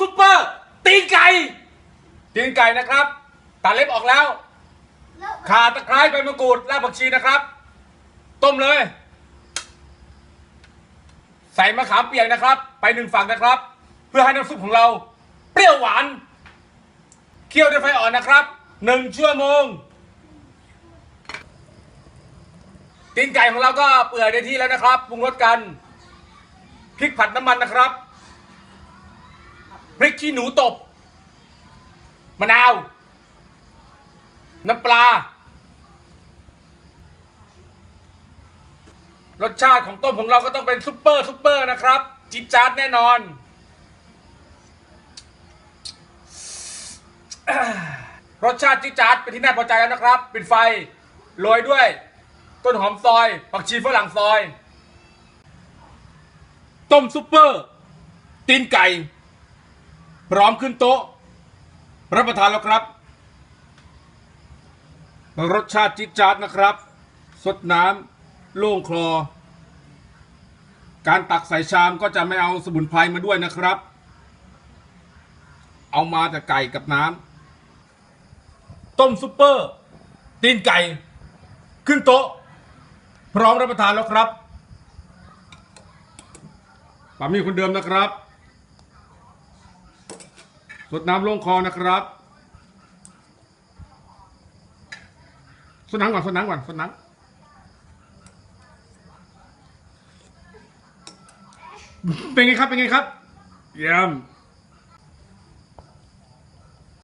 ซุปเปอร์ ตีนไก่ตีนไก่นะครับ ตัดเล็บออกแล้ว แล้วข่าตะไคร้ใบมะกรูดรากผักชีนะครับ ต้มเลย ใส่มะขามเปียกนะครับ ไปหนึ่งฝั่งนะครับ เพื่อให้น้ำซุปของเรา เปรี้ยวหวานเคี่ยวด้วยไฟอ่อนนะครับหนึ่งชั่วโมงตีนไก่ของเราก็เปื่อยได้ที่แล้วนะครับปรุงรสกันพริกผัดน้ำมันนะครับพริก ขี้หนูตบ มะนาว น้ำปลา รสชาติของต้มของเราก็ต้องเป็นซุปเปอร์ซุปเปอร์นะครับ จิดจาดแน่นอน รสชาติจิดจาดเป็นที่น่าพอใจแล้วนะครับ ปิดไฟโรยด้วย ต้นหอมซอย ผักชีฝรั่งซอย ต้มซุปเปอร์ ตีนไก่ พร้อมขึ้นโต๊ะ รับประทานแล้วครับ รสชาติจิ๊ดจ๊าดนะครับ สดน้ำโล่งคลอ การตักใส่ชามก็จะไม่เอาสมุนไพรมาด้วยนะครับ เอามาแต่ไก่กับน้ำต้มซุปเปอร์ ตีนไก่ ขึ้นโต๊ะ พร้อมรับประทานแล้วครับปามีคนเดิมนะครับ สดน้ำลงคอนะครับสดน้ำก่อนสดน้ำก่อนสดน้ำเป็นไงครับ เป็นไงครับ เยี่ยม